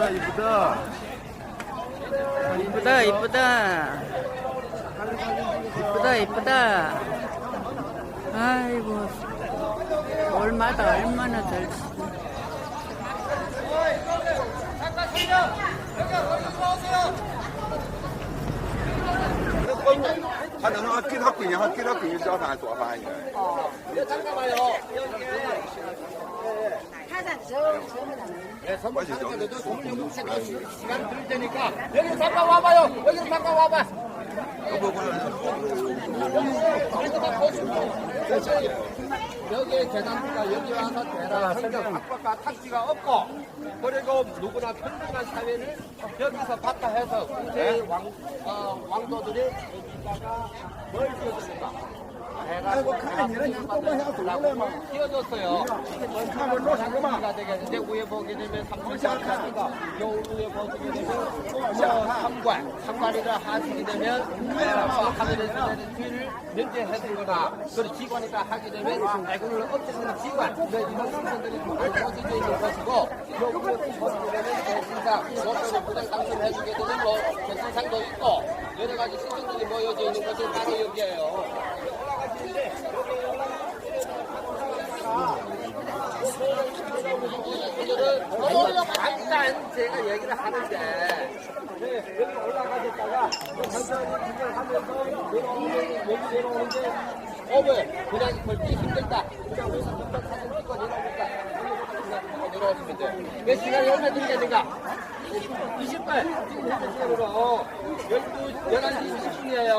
이쁘다 이쁘다. 이쁘다 이쁘다. 이쁘다 이쁘다. 아이고 얼마다 얼마나 잘 他能让给他闺女，还给他闺女叫饭做饭去。 선물 사는 데도 선물 요금 시간 드릴 테니까 여기 잠깐 와봐요. 여기 잠깐 와봐. 여기 계단부가 여기 와서 대라 성경 학과가 탁지가 없고 그리고 누구나 평등한 사회를 여기서 바타해서 국제 왕, 어, 왕도들이 여기다가 뭘 지어줬습니까? 아이고 카메라 띄워줬어요. 가 되겠는데 위에 보게 되면 삼천사니까? 요 위에 보게 되면 뭐 삼관 삼관이라 하시게 되면 어, 카메라에서 되는 뒤를 면제해주거나 그리고 기관이라 하게 되면 애군을 없애주는 기관 이런 순서들이 알려져 있는 것이고 요 위에 보게 되면 대신상 목표를 부당 당선해주게 되는 뭐 대신상도 있고 여러 가지 신청들이 모여져 있는 것이 바로 여기에요. 잠깐 제가 얘기를 하는데 네, 여기 올라가셨다가 천천히 진행하면서 내려오는 여기 내려오는데 어왜 그냥 걸기 힘들다 그냥 여기서 잠깐 사진 찍고 내려오니까 내려오시면 돼. 몇 시간이 얼마 들겠는가? 20분 지금 현재 시간으로 12, 11시 20분이에요.